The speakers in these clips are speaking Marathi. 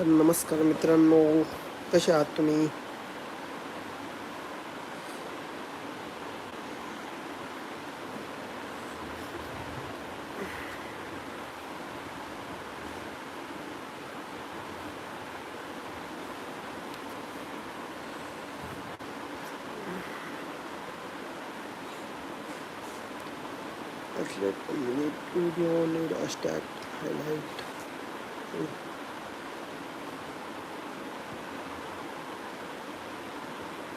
तर नमस्कार मित्रांनो कसे आहात तुम्ही Athlete minute video need a stat highlight.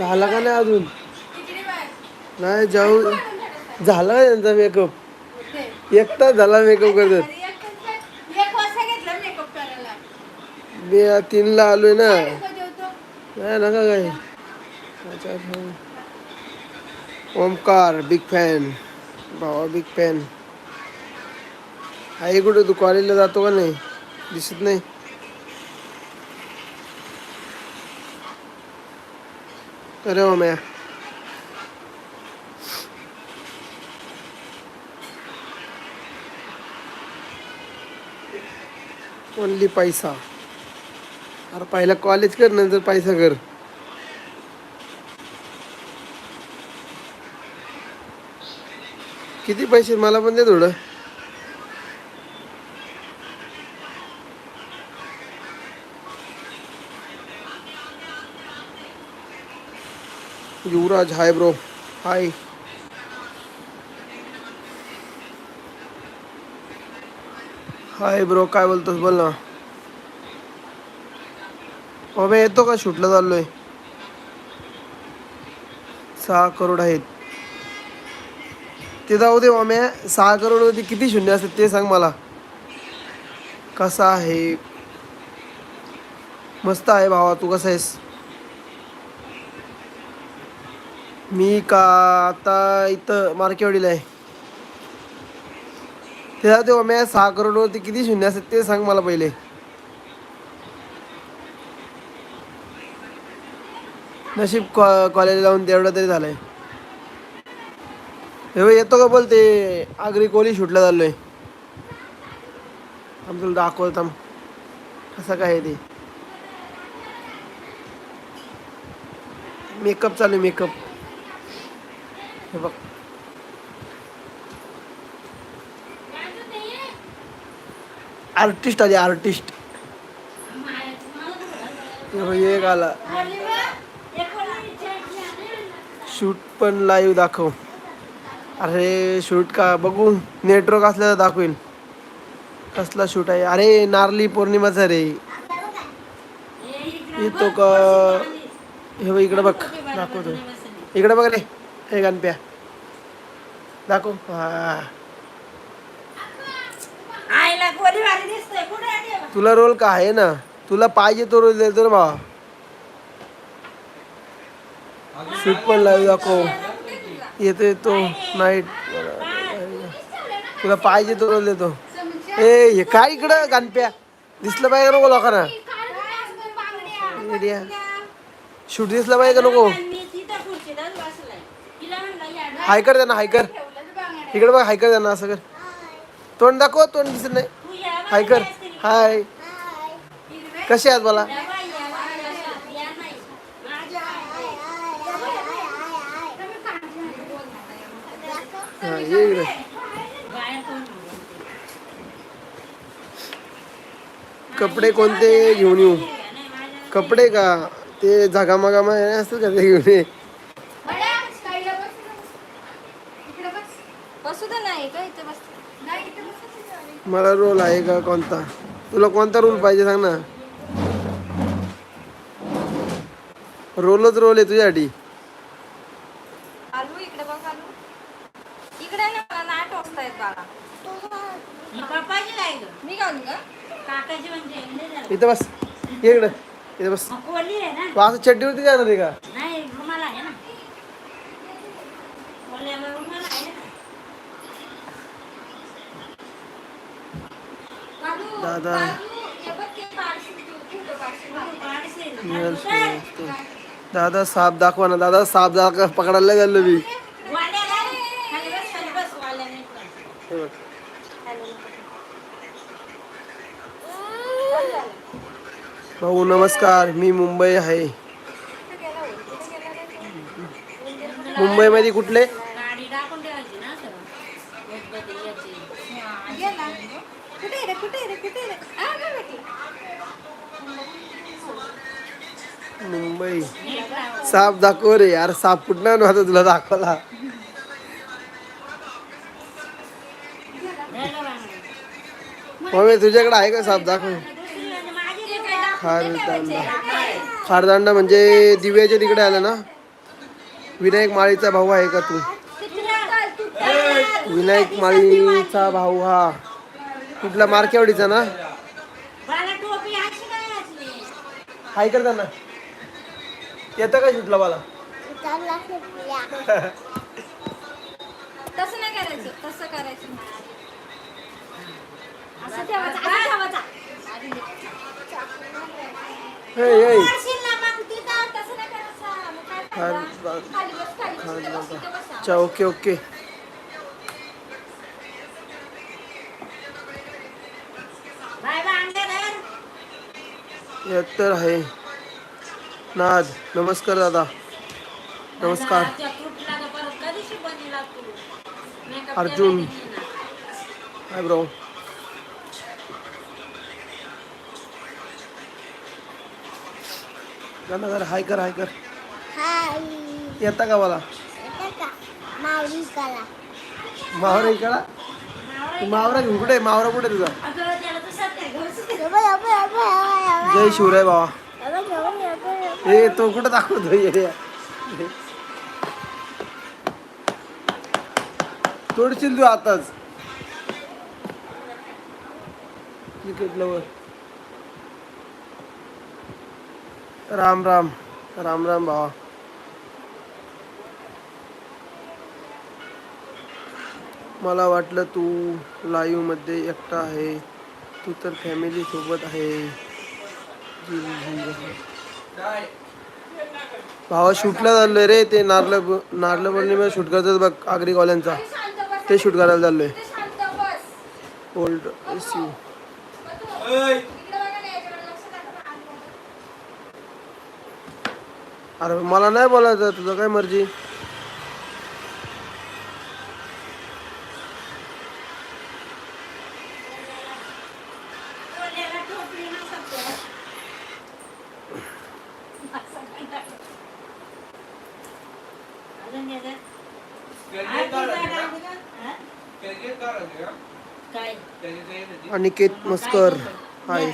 झाला का नाही अजून? नाही जाऊ. झाला का त्यांचा मेकअप एक तास झाला मेकअप करतात मी तीनला आलोय ना. नाही नका काय ओमकार बिग फॅन भावा बिग फॅन आई कुठे तू कॉलेजला जातो का नाही? दिसत नाही? अरे ओम्या ओनली पैसा. अरे पहिला कॉलेज कर नंतर पैसा कर. किती पैसे मला पण दे थोडं. युवराज हाय ब्रो. हाय. हाय ब्रो काय बोलतोस बोल ना. अबे येतो का? शूटला चाललोय. सहा करोड आहेत. ते जाऊ दे ओम्या सहा करोड किती शून्य असतात ते सांग मला. कसा आहे? मस्त आहे भावा तू कसा आहेस? मी का आता इथं मार्केवडीला आहे. ते जाऊ दे हो, ओम्या सहा करोडवरती किती शून्य असतात ते सांग मला पहिले. नशीब कॉ कॉलेज जाऊन तेवढं तरी झालंय. हे येतो का बोल ते आगरी कोली शूटला चाललो आहे थांब तुला दाखवत थांब. कसं काय आहे ते. मेकअप चालू आहे मेकअप. हे बघ. आर्टिस्ट आली आर्टिस्ट. हे एक आला. शूट पण लाईव्ह दाखव. अरे शूट का? बघू नेटवर्क असल्याचं दाखवेल कसला शूट आहे? अरे नारली पौर्णिमाचा रे. येतो का? हे इकडं बघ. दाखवतो इकडं बघ रे. हे गणप्या दाखव हा आईला गोरी भारी दिसतोय कुठे आहे ते? तुला रोल का आहे ना तुला पाहिजे तो रोल देतो ना भावा शूट पण लाईव्ह दाखव येतो येतो नाईट तुला पाहिजे तो रोल देतो ए हे काय इकडं गणप्या दिसलं पाहिजे का नको लोकांना. शूट दिसला पाहिजे का नको मी तिथं खुर्चीलाच बसलाय. तिला म्हणलं या डोळ्यात हाय कर त्यांना हाय कर इकडे बघ हाय कर त्यांना असं कर. तोंड दाखव तोंड दिसत नाही. हाय कर हाय. कसे आहात मला हा ये कपडे कोणते घेऊन येऊ? कपडे का? ते जागा मागा असतात का ते घेऊन ये बसू दे नाही का इथे बस नाही इथे बस मला रोल आहे का कोणता? तुला कोणता रोल पाहिजे सांग ना. रोलच रोल आहे तुझ्यासाठी. म्हणजे हे. इथं बस. ये इकडं. इथं बस. तू असं चड्डीवरती जाणार आहे का नाही रुमाल आहे ना कोल्यावर रुमाल आहे ना दादा. दादा साप दाखवा ना दादा साप दाखवा पकडायला गेलो मी. भाऊ नमस्कार मी मुंबई आहे. मुंबईमध्ये कुठले गाडी टाकून ठेवायची ना सगळं गणपती याची मुंबई नीट लाव. साप दाखव रे यार साप कुठं नव्हता तुला दाखवला. मम्मी तुझ्याकडे आहे का साप दाखव. खारदांडा खारदांडा म्हणजे दिव्याच्या तिकडे आलं ना विनायक माळीचा भाऊ आहे का तू विनायक माळीचा भाऊ हा कुठला मार्केवाडीचा ना? बाला टोपी अशी काय असली. हाय कर त्यांना. येतं काय सुटला मला? तसं नाही करायचं तसं करायचं असं ठेवायचं असं ठेवायचं. हे, हे. करशील ना मग तिथं तसं नाही करायचं. मग काय फायदा? खारदांडा. खाली बस खाली बस, इथं बस, इथं बस. अच्छा ओके ओके. तर आहे. नाद नमस्कार दादा. नमस्कार. अर्जुन. Hi bro. गाणं कर हाय कर हाय कर. हाय. येता का मला? मावरा इकडा मावरा घेऊन कुठे? मावरा कुठे तुझा? जय शिवराय बाबा. ए हे तो कुठं दाखवतो तोडशील तू आताच. राम राम. राम राम भावा मला वाटलं तू लाईव्हमध्ये एकटा आहे. तू तर फॅमिली सोबत आहे. भावा शूटला चाललोय रे ते नारळ नारळ पौर्णिमा शूट करतात बघ आगरी कॉलेजचा ते शूट करायला चाललोय. ओल्ड एस यू अरे मला नाही बोलायचं तुझं काय मर्जी कोल्याला टोपी नसत त्याला. अजून येतं? आरती जायला लागली का? हा? काय अनिकेत मस्कर. हाय.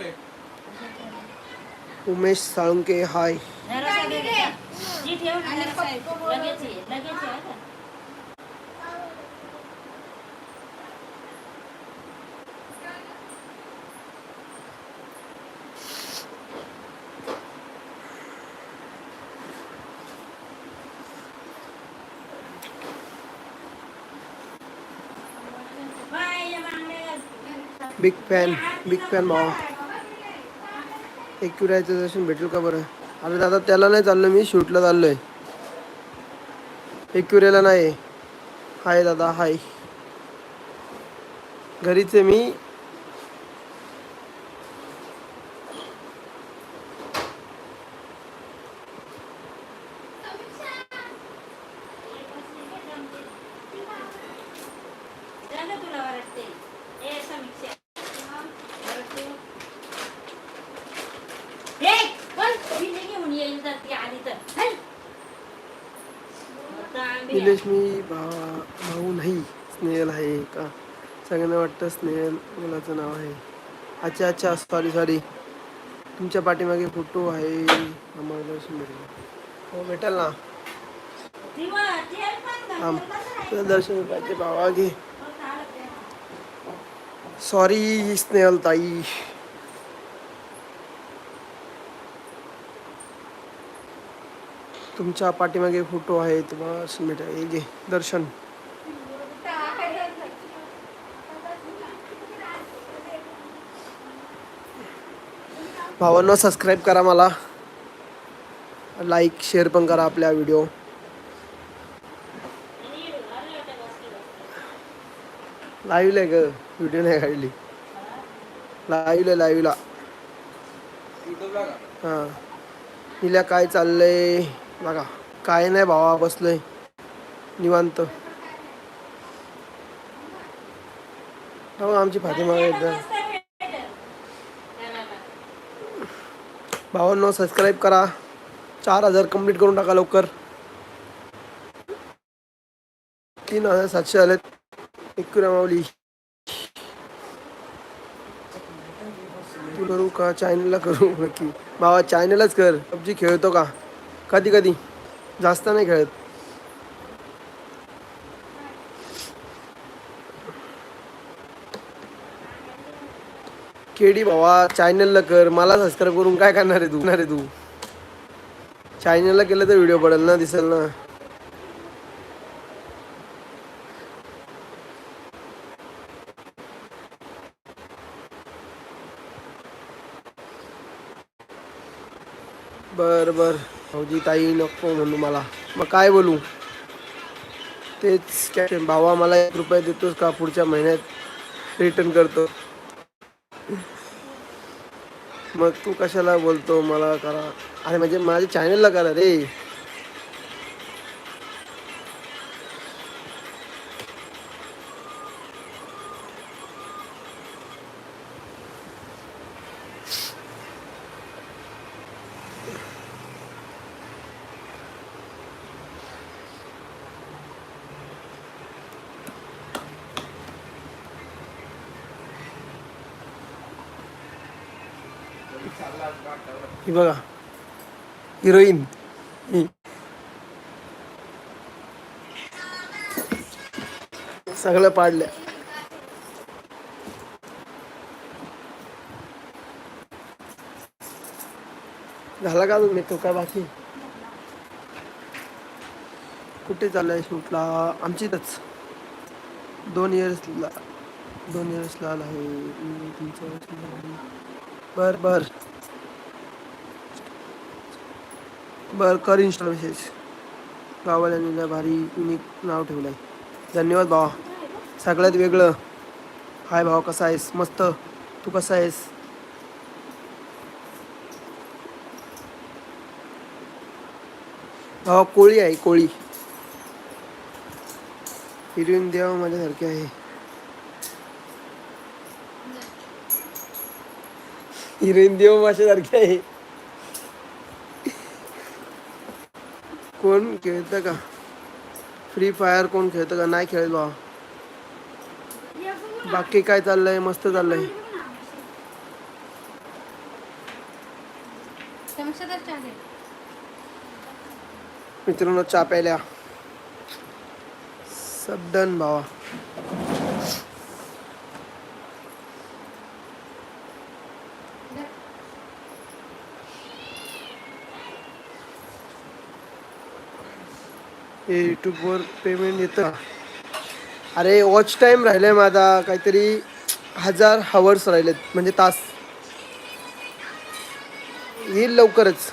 आहे. उमेश साळुंके हाय जरासा दे गं. जी ठेव ना जरासा. लगेच ये, लगेच ये, हं. बाय, ये बांगडे. बिग फॅन बिग फॅन भावा. एक राहायचं दर्शन भेटेल का बरं? अरे दादा त्याला नाही चाललो मी शूटला चाललोय. एक्युरेला नाही. हाय दादा हाय. घरीच आहे मी झालं तुला वाटते ए समीक्षा बरं तू ए बोल मी घेऊन येईल तर ती आली तर हल. आता आम्ही- निलेश मी भावा भाऊ नाही स्नेहल आहे का? सगळ्यांना वाटतं स्नेहल मुलाचं नाव आहे. अच्छा अच्छा सॉरी सॉरी तुमच्या पाठीमागे फोटो आहे. आम्हाला दर्शन भेटेल. हो भेटेल ना? तुला दर्शन पाहिजे बाबा घे. सॉरी स्नेहल ताई. तुमच्या पाठीमागे फोटो आहे. तुम्हाला भेटा हे घे. दर्शन. भावांनो सबस्क्राईब करा मला. लाईक शेअर पण करा आपल्या व्हिडिओ लाईव्ह आहे ग. व्हिडिओ नाही काढली. लाईव्ह लाईव्हला हां. हिला काय चाललंय? बघा. काय नाही भावा बसलोय. निवांत. हो आमची फातिमा एकदा. भावांनो सबस्क्राईब करा. चार हजार कंप्लीट करून टाका लवकर. तीन हजार सातशे आलेत. एक माऊली. तू करू का? चॅनलला करू नक्की. भावा चॅनलच कर. पबजी खेळतो का? कधी कधी जास्त नाही खेळत. केडी भावा चॅनलला कर. मला सबस्क्राईब करून काय करणार आहे तू? करणार आहे तू? चॅनलला केलं तर व्हिडिओ पडेल ना दिसेल ना. बर बर. भाऊजी ताई नको म्हणू मला. मग काय बोलू? तेच काय भावा मला एक रुपये देतोस का? पुढच्या महिन्यात रिटर्न करतो. मग तू कशाला बोलतो मला करा. अरे म्हणजे माझ्या चॅनलला करा रे. ही बघा. हिरोईन. सगळं पाडल्या. झाला का तुम्ही तो काय बाकी? कुठे चाललाय शूटला? आमचीच दोन इयर्सला दोन इयर्सला आला आहे. तीन चार बर बर. बर कर इन्स्टा मेसेज गावाला भारी युनिक नाव ठेवलंय. धन्यवाद भावा. सगळ्यात वेगळं. हाय भावा कसा आहेस? मस्त. तू कसा आहेस? भावा कोळी आहे कोळी. हिरोईन देवा माझ्यासारखी आहे. हिरोईन देव माझ्यासारखी आहे. कोण खेळतं का? फ्री फायर कोण खेळतं का? नाही खेळत बा बाकी काय चाललंय? मस्त चाललंय। मित्रांनो चा प्यायल्या सब डन भावा. हे यूट्यूबवर पेमेंट येतं. अरे वॉच टाईम राहिलाय माझा. काहीतरी हजार हवर्स राहिलेत. म्हणजे तास. येईल लवकरच.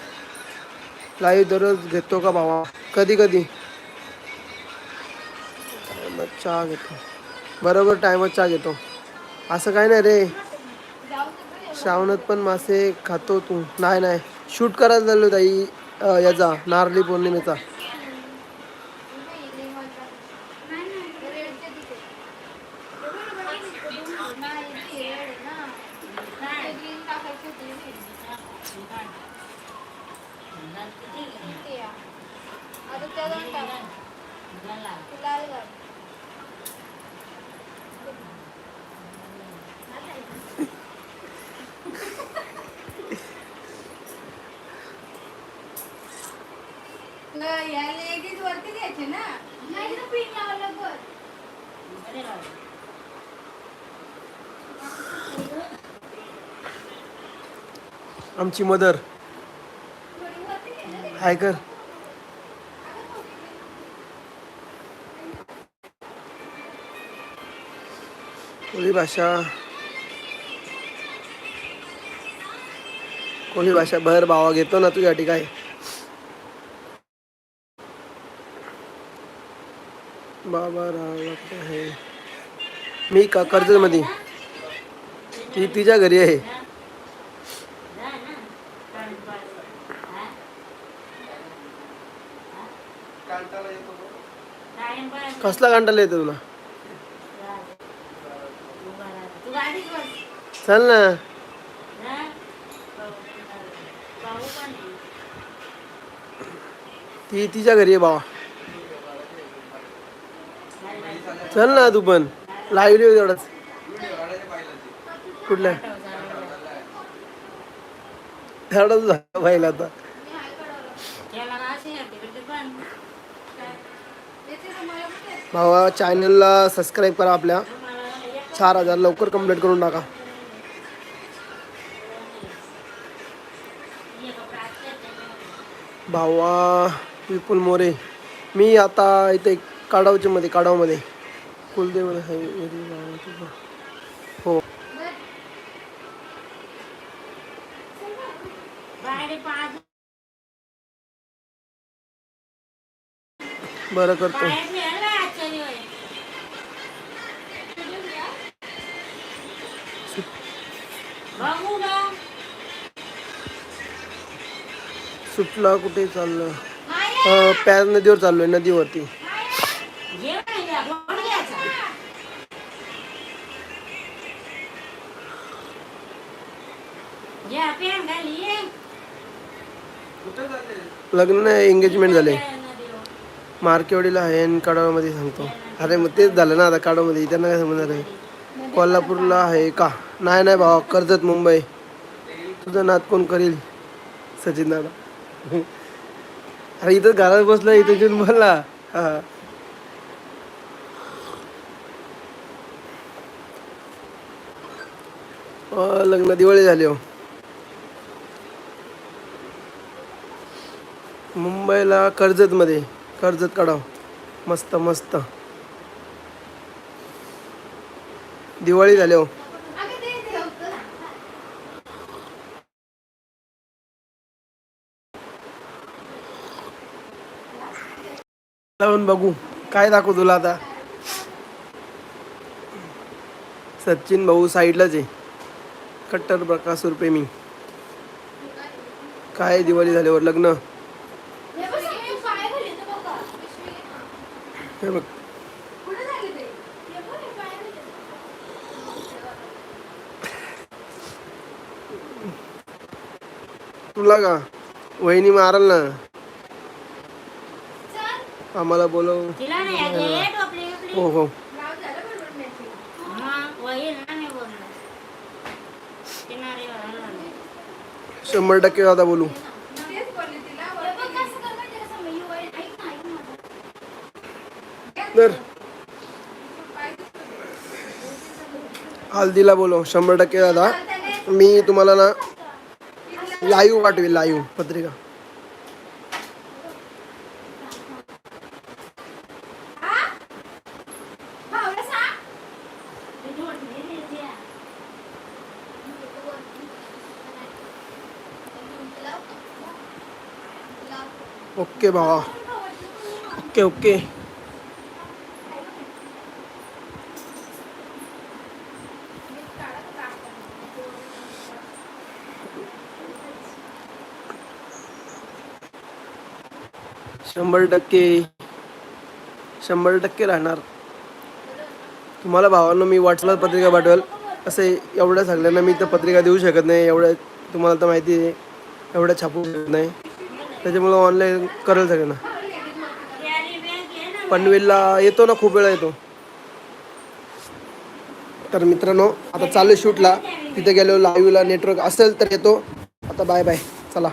लाईव्ह दररोज घेतो का भावा? कधी कधी. चहा घेतो. बरोबर टायमात चहा घेतो. असं काय नाही रे. श्रावणात पण मासे खातो तू. नाही नाही. शूट करायला चाललो ताई याचा नारली पौर्णिमेचा. या लेडीज वरती घ्यायचे ना? अरे राव. आमची मदर. हाय कर. कोळी भाषा. कोळी भाषा भर भावा घेतो ना तुझ्या ठिकाणी बाबा राव आहे मी का कर्जमध्ये ती तिच्या घरी आहे. कसला कांटाला येतो तुला? चल ना. ती तिच्या घरी आहे बाबा. चल ना तू पण. लाईव्ह तेवढंच. कुठल्या? तेवढंच झालं पाहिलं आता. भावा चॅनलला सबस्क्राईब करा आपल्या. चार हजार लवकर कंप्लीट करून टाका. भावा विपुल मोरे. मी आता इथे काडावच्या मध्ये काडावमध्ये कुलदेवल हो बरं करतो. सुटला कुठे चाललं? प्याज नदीवर चाललोय नदीवरती. लग्न नाही एंगेजमेंट झाले नदीवर. आहे आणि काडावमध्ये सांगतो. अरे मग तेच झालं ना आता काडावमध्ये त्यांना काय समजणार आहे? कोल्हापूरला आहे का? नाही नाही भावा. कर्जत मुंबई. तुझं नात कोण करील? सचिन दादा. अरे इथं घरात बसला इथं येऊन बोलला. हा. लग्न दिवाळी झाली हो. मुंबईला कर्जतमध्ये. कर्जत काढाव. मस्त मस्त. दिवाळी झाली हो. लावून बघू. काय दाखवू तुला आता? सचिन भाऊ साईडलाच आहे. कट्टर प्रकाश प्रेमी काय दिवाळी झाल्यावर हो, लग्न? हे बघ तुला का वहिनी मारल ना आम्हाला बोलव तिला नाही यायचं, ये टोपली बिपली. हो हो मग वही ना मी बोललो. किनारीवर आलो ना. शंभर टक्के आता बोलू तर हल्दीला बोलो शंभर टक्के दादा. मी तुम्हाला ना लाईव्ह पाठवेल लाईव्ह पत्रिका. ओके भावा ओके ओके. शंभर टक्के शंभर टक्के राहणार. तुम्हाला भावांना मी व्हॉट्सअपला पत्रिका पाठवेल. असे एवढ्या सगळ्यांना मी तर पत्रिका देऊ शकत नाही. एवढ्या तुम्हाला तर माहिती आहे एवढ्या छापू शकत नाही. त्याच्यामुळं ऑनलाईन करेल सगळ्यांना. ना. पनवेलला येतो ना खूप वेळा येतो. तर मित्रांनो आता चालू शूटला. तिथे गेलो लाईव्हला नेटवर्क असेल तर येतो. आता बाय बाय चला.